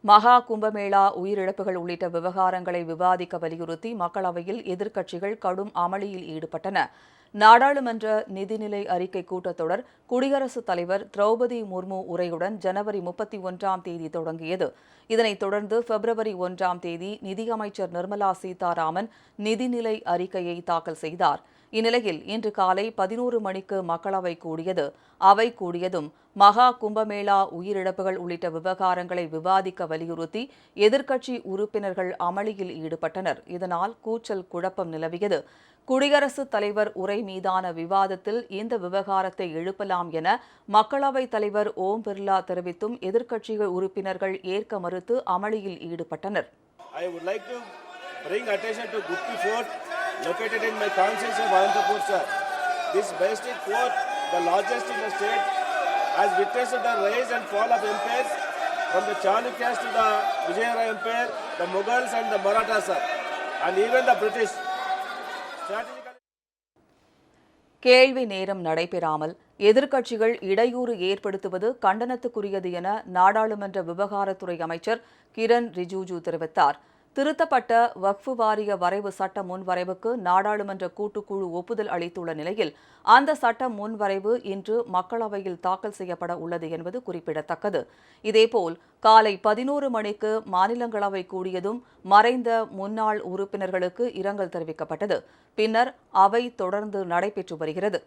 மகா கும்பமேளா உயிரிழப்புகள் உள்ளிட்ட விவகாரங்களை விவாதிக்க வலியுறுத்தி மக்களவையில் எதிர்க்கட்சிகள் கடும் அமளியில் ஈடுபட்டன. நாடாளுமன்ற நிதிநிலை அறிக்கை கூட்டத்தொடர் குடியரசுத் தலைவர் திரௌபதி முர்மு உரையுடன் ஜனவரி முப்பத்தி ஒன்றாம் தேதி தொடங்கியது. இதனைத் தொடர்ந்து பிப்ரவரி ஒன்றாம் தேதி நிதியமைச்சர் நிர்மலா சீதாராமன் நிதிநிலை அறிக்கையை தாக்கல் செய்தார். இந்நிலையில் இன்று காலை பதினோரு மணிக்கு மக்களவை கூடியது. அவை கூடியதும் மகா கும்பமேளா உயிரிழப்புகள் உள்ளிட்ட விவகாரங்களை விவாதிக்க வலியுறுத்தி எதிர்க்கட்சி உறுப்பினர்கள் அமளியில் ஈடுபட்டனர். இதனால் கூச்சல் குழப்பம் நிலவியது. குடியரசுத் தலைவர் உரை மீதான விவாதத்தில் இந்த விவகாரத்தை எழுப்பலாம் என மக்களவைத் தலைவர் ஓம் பிர்லா தெரிவித்தும் எதிர்க்கட்சிகள் உறுப்பினர்கள் ஏற்க மறுத்து அமளியில் ஈடுபட்டனர். I would like to bring attention to Gupti Fort. Located in my constituency of Anantapur, sir. This basic court, the largest in the state, has witnessed the rise and fall of empires from the Chalukyas to the Vijayanagar Empire, the Mughals and the Marathas, sir, and even the British. கேள்வி நேரம் நடைபெறாமல் எதிர்க்கட்சிகள் இடையூறு ஏற்படுத்துவது கண்டனத்துக்குரியது என நாடாளுமன்ற விவகாரத்துறை அமைச்சர் கிரண் ரிஜிஜூ தெரிவித்தார் திருத்தப்பட்ட வக்ஃபு வாரிய வரைவு சட்ட முன்வரைவுக்கு நாடாளுமன்ற கூட்டுக்குழு ஒப்புதல் அளித்துள்ள நிலையில் அந்த சட்ட முன்வரைவு இன்று மக்களவையில் தாக்கல் செய்யப்பட உள்ளது என்பது குறிப்பிடத்தக்கது. இதேபோல் காலை பதினோரு மணிக்கு மாநிலங்களவை கூடியதும் மறைந்த முன்னாள் உறுப்பினர்களுக்கு இரங்கல் தெரிவிக்கப்பட்டது. பின்னர் அவை தொடர்ந்து நடைபெற்று வருகிறது.